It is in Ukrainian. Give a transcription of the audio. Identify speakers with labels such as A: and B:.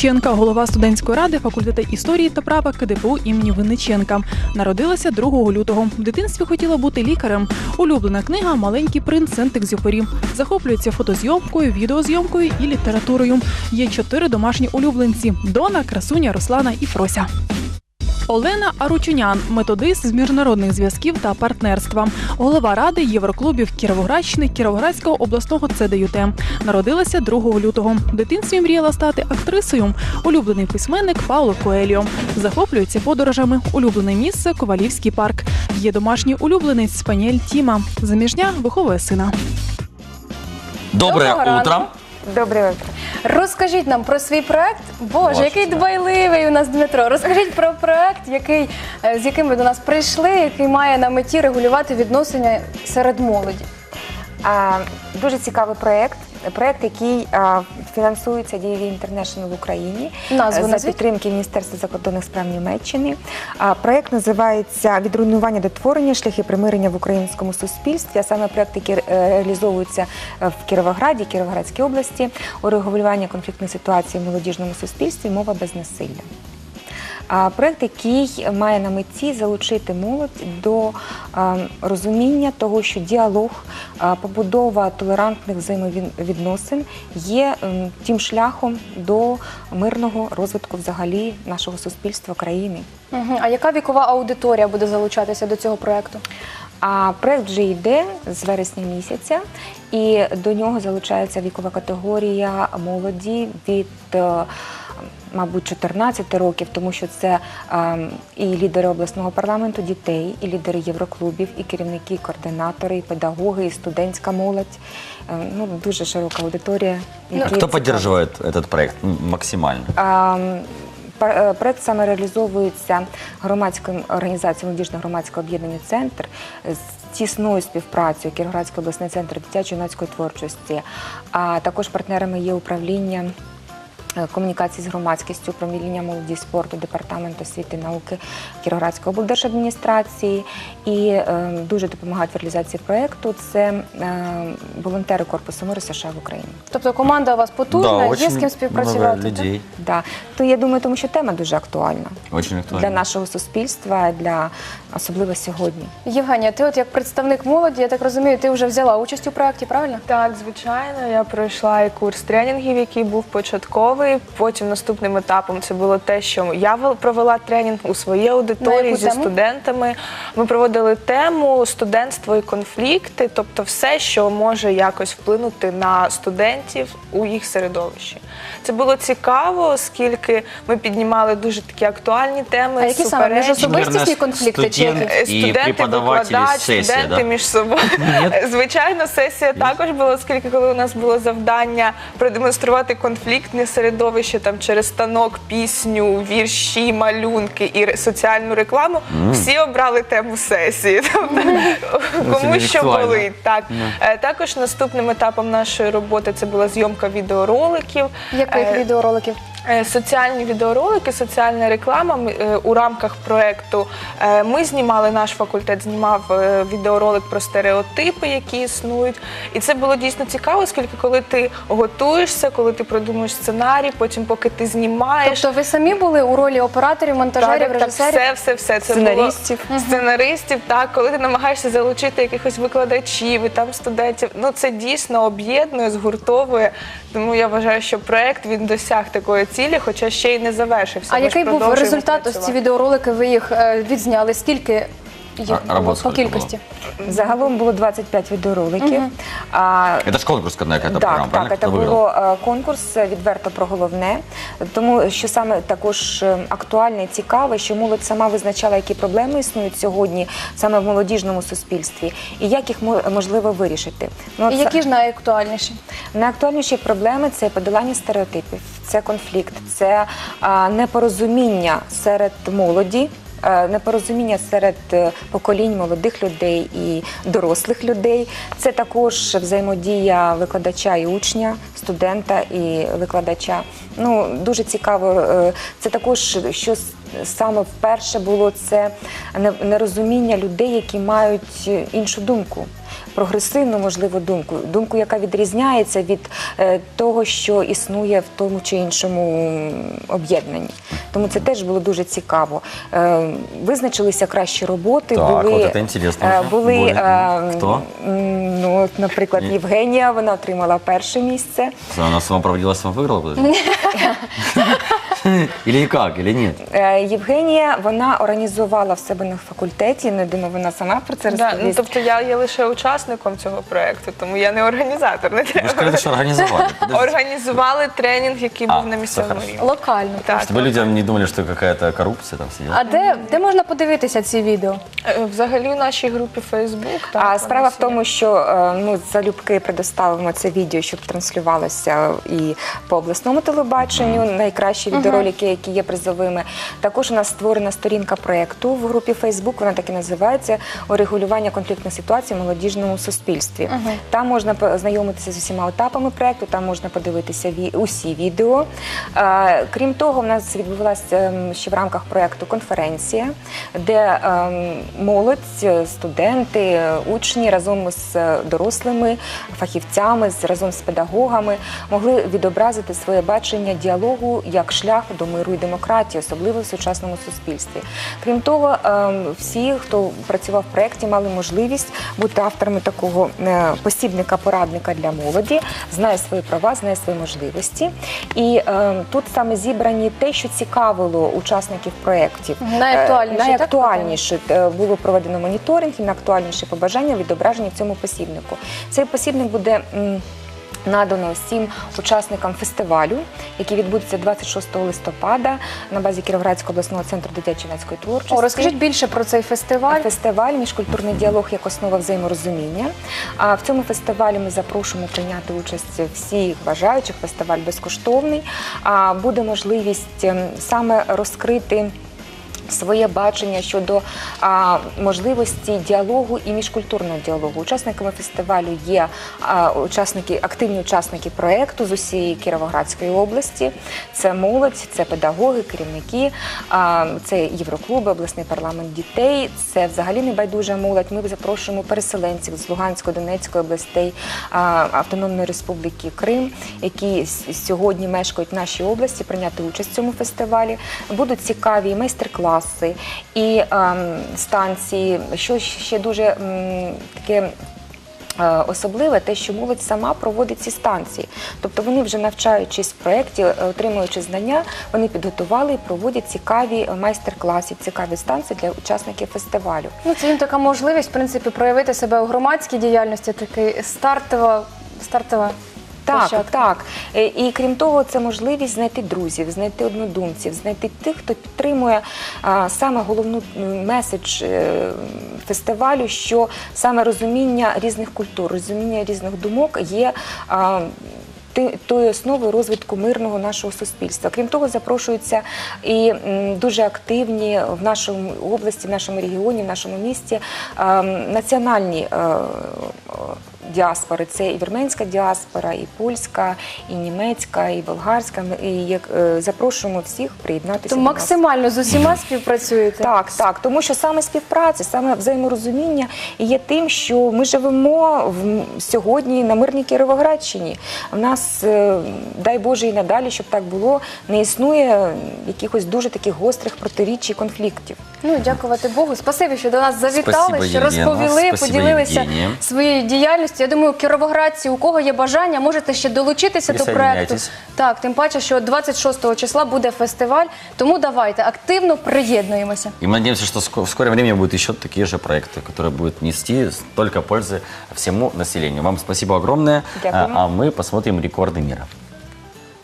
A: Винниченка, голова студентської ради факультету історії та права КДПУ імені Винниченка. Народилася 2 лютого. В дитинстві хотіла бути лікарем. Улюблена книга Маленький принц Сент-Екзюпері. Захоплюється фотозйомкою, відеозйомкою і літературою. Є чотири домашні улюбленці: Дона, Красуня, Руслана і Фрося. Олена Аручунян, методист з міжнародних зв'язків та партнерства, голова ради Євроклубів Кіровоградщини Кіровоградського обласного ЦДЮТ. Народилася 2 лютого. В дитинстві мріяла стати актрисою. Улюблений письменник Пауло Коеліо. Захоплюється подорожами. Улюблене місце Ковалівський парк. Є домашній улюбленець Спаніель Тіма. Заміжня виховує сина.
B: Доброе
C: Доброго
B: утро.
D: Доброе утро.
C: Розкажіть нам про свій проект. Боже, який дбайливий у нас Дмитро. Розкажіть про проект, який, е, з яким ви до нас прийшли, який має на меті регулювати відносини серед молоді.
D: А, дуже цікавий проєкт. Проєкт, який а, фінансується дієві Інтернешнл в Україні
C: Назву
D: за
C: назвіть.
D: підтримки Міністерства закордонних справ Німеччини. Проєкт називається Від руйнування до творення шляхи примирення в українському суспільстві. А саме проєкт, який е, реалізовується е, в Кіровограді, Кіровоградській області, урегулювання конфліктної ситуації в молодіжному суспільстві, мова без насилля. А, Проект, який має на меті залучити молодь до розуміння того, що діалог, побудова толерантних взаємовідносин є ем, тим шляхом до мирного розвитку взагалі нашого суспільства країни.
C: А яка вікова аудиторія буде залучатися до цього проекту?
D: А проект вже йде з вересня місяця, і до нього залучається вікова категорія молоді від. Мабуть, 14 років, тому що це е, і лідери обласного парламенту дітей, і лідери євроклубів, і керівники, і координатори, і педагоги, і студентська молодь. Е, ну дуже широка аудиторія.
B: А
D: які
B: кто
D: цікавить.
B: проект максимально?
D: А, м, пар- е, Проект саме реалізовується громадською організацією молодіжне громадське об'єднання Центр з тісною співпрацею Кіровоградський обласний центр дитячої юнацької творчості. А також партнерами є управління. Е, Комунікації з громадськістю, управління молоді спорту, департамент освіти і науки Кіровоградської облдержадміністрації і е, дуже допомагають в реалізації проєкту. Це е, волонтери корпусу миру США в Україні.
C: Тобто команда у вас потужна, є з ким
B: много
C: співпрацювати.
B: людей.
D: Да. То я думаю, тому що тема дуже актуальна.
B: Очень актуально.
D: для нашого суспільства, для особливо сьогодні.
C: Євгенія, ти от як представник молоді, я так розумію, ти вже взяла участь у проєкті, правильно?
E: Так, звичайно, я пройшла і курс тренінгів, який був початковий. Потім наступним етапом це було те, що я вел- провела тренінг у своїй аудиторії зі
C: тему?
E: студентами. Ми проводили тему студентство і конфлікти, тобто все, що може якось вплинути на студентів у їх середовищі. Це було цікаво, оскільки ми піднімали дуже такі актуальні теми.
C: А які саме
E: суперечки.
C: міжособистісні конфлікти чи
B: студент-
C: які?
B: І
E: Студенти, викладач,
B: сесія,
E: студенти
B: да?
E: між собою. Звичайно, сесія також була, оскільки коли у нас було завдання продемонструвати конфліктне середовище там через станок, пісню, вірші, малюнки і соціальну рекламу, всі обрали тему сесії. Тобто, кому що болить. Так. Е, Також наступним етапом нашої роботи це була зйомка відеороликів.
C: Яких
E: Е,
C: відеороликів?
E: Е, Соціальні відеоролики, соціальна реклама е, у рамках проекту. е, Ми знімали наш факультет, знімав відеоролик про стереотипи, які існують. І це було дійсно цікаво, оскільки коли ти готуєшся, коли ти продумуєш сценарій, потім поки ти знімаєш.
C: Тобто ви самі були у ролі операторів, монтажерів,
E: Так, так,
C: режисерів?
E: все, все, все. Це
D: Сценаристів.
E: Було, сценаристів, так, коли ти намагаєшся залучити якихось викладачів і там студентів. Ну це дійсно об'єднує, згуртовує. Тому я вважаю, що проект він досяг такої цілі, хоча ще й не завершився.
C: А
E: Ми ж
C: який був
E: продовжуємо
C: результат? Ось ці
E: працювати.
C: відеоролики ви їх е, відзняли? Скільки їх
B: А-
C: було по
B: скільки
C: кількості?
D: Загалом було 25 відеороликів. А,
B: Это же конкурсная какая-то
D: так,
B: программа,
D: так,
B: правильно?
D: це
B: Кто
D: було е, конкурс е, відверто про головне, тому що саме також е, актуальне і цікаве, що молодь сама визначала, які проблеми існують сьогодні саме в молодіжному суспільстві, і як їх мо- можливо вирішити. Ну,
C: І
D: це-
C: які ж найактуальніші?
D: Найактуальніші проблеми це подолання стереотипів, це конфлікт, це непорозуміння серед молоді. Непорозуміння серед е, поколінь молодих людей і дорослих людей. Це також взаємодія викладача і учня, студента і викладача. Ну дуже цікаво. е, Це також що с- саме вперше було це нерозуміння людей, які мають іншу думку. Прогресивну, можливо, думку, думку, яка відрізняється від е, того, що існує в тому чи іншому об'єднанні. Тому це теж було дуже цікаво. Е, визначилися кращі роботи.
B: Так,
D: були,
B: от це
D: е, були
B: Були. Хто?
D: Ну, от, наприклад,
B: Ні.
D: Євгенія, вона отримала перше місце.
B: Она сама проводила, сама выиграла? Или как, или нет?
D: Е, Євгенія вона організувала в себе на факультеті. Не думаю, вона сама про це
E: Да, ну,
D: розповість.
E: тобто я є лише учасником цього проекту, тому я не організатор. Не
B: Вы же сказали, что организовали. Подождите.
E: Організували тренінг, який
B: А,
E: був на
B: все
E: місцевому
B: хорошо.
E: рівні.
C: Локально.
E: Так.
B: Чтобы людям не думали, что какая-то коррупция там сидела.
C: А де, де можна подивитися ці відео?
E: Е, Взагалі в нашій групі Facebook. так,
D: А справа в
E: всі
D: тому, що е, ну залюбки предоставимо це відео, щоб транслювалося і по обласному телебаченню. Відеоролики, які є призовими. Також у нас створена сторінка проєкту в групі Facebook, Вона так і називається урегулювання конфліктних ситуацій в молодіжному суспільстві. Там можна познайомитися з усіма етапами проєкту, там можна подивитися усі відео. Крім того, в нас відбувалася ем, ще в рамках проєкту конференція, де ем, молодь, е, студенти, е, учні разом з е, дорослими фахівцями, разом з педагогами могли відобразити своє бачення діалогу як шлях до миру і демократії, особливо в сучасному суспільстві. Крім того, ем, всі, хто працював в проєкті, мали можливість бути авторами такого е, посібника, порадника для молоді, знає свої права, знає свої можливості. І ем, тут саме зібрані те, що цікавило учасників проєктів.
C: Найактуальніше,
D: Е,
C: так,
D: найактуальніше е, було проведено моніторинг і найактуальніші побажання відображені в цьому посібнику. Цей посібник буде. Надано всім учасникам фестивалю, який відбудеться 26 листопада на базі Кіровоградського обласного центру дитячо-юнацької творчості.
C: О, розкажіть більше про цей фестиваль.
D: Фестиваль міжкультурний діалог як основа взаєморозуміння. А в цьому фестивалі ми запрошуємо прийняти участь всіх бажаючих. Фестиваль безкоштовний. А буде можливість ем, саме розкрити. Своє бачення щодо можливості діалогу і міжкультурного діалогу. Учасниками фестивалю є учасники, активні учасники проєкту з усієї Кіровоградської області. Це молодь, це педагоги, керівники, це Євроклуби, обласний парламент дітей. Це взагалі небайдужа молодь. Ми запрошуємо переселенців з Луганської, Донецької областей, Автономної Республіки Крим, які сьогодні мешкають в нашій області, прийняти участь в цьому фестивалі. Будуть цікаві і майстер-класи і ем, станції. Що ще дуже таке. е, Особливе те, що молодь сама проводить ці станції. Тобто вони вже навчаючись в проєкті, е, отримуючи знання, вони підготували і проводять цікаві е, майстер-класи, цікаві станції для учасників фестивалю.
C: Ну, це їм така можливість, в принципі, проявити себе у громадській діяльності, такий стартова, стартова
D: Так,
C: площадка.
D: так. Е, І крім того, це можливість знайти друзів, знайти однодумців, знайти тих, хто підтримує а, саме головну м, меседж е, фестивалю, що саме розуміння різних культур, розуміння різних думок є. а, ти- Тою основою розвитку мирного нашого суспільства. Крім того, запрошуються і м, дуже активні в нашому області, в нашому регіоні, в нашому місті національні е, діаспори. Це і вірменська діаспора, і польська, і німецька, і болгарська. Ми- І як е, запрошуємо всіх приєднатися.
C: То
D: до нас.
C: максимально з усіма співпрацюєте.
D: Так, так, тому що саме співпраця, саме взаєморозуміння є тим, що ми живемо в сьогодні на мирній Кіровоградщині. В нас, е, дай Боже, і надалі, щоб так було, не існує якихось дуже таких гострих протиріч і конфліктів.
C: Ну, дякувати Богу. Спасибі, що до нас завітали,
B: Спасибо,
C: що розповіли,
B: Спасибо,
C: поділилися
B: Євгенія.
C: своєю діяльністю. Я думаю, кіровоградці, у кого є бажання, можете ще долучитися до проекту.
B: Присоединяйтесь.
C: Так, тим паче, що 26 числа буде фестиваль. Тому давайте активно приєднуємося.
B: И мы надеемся, что ско- в скором времени будут еще такие же проекты, которые будут нести столько пользы всему населению. Вам спасибо огромное.
D: Дякую.
B: А а мы посмотрим рекорды мира.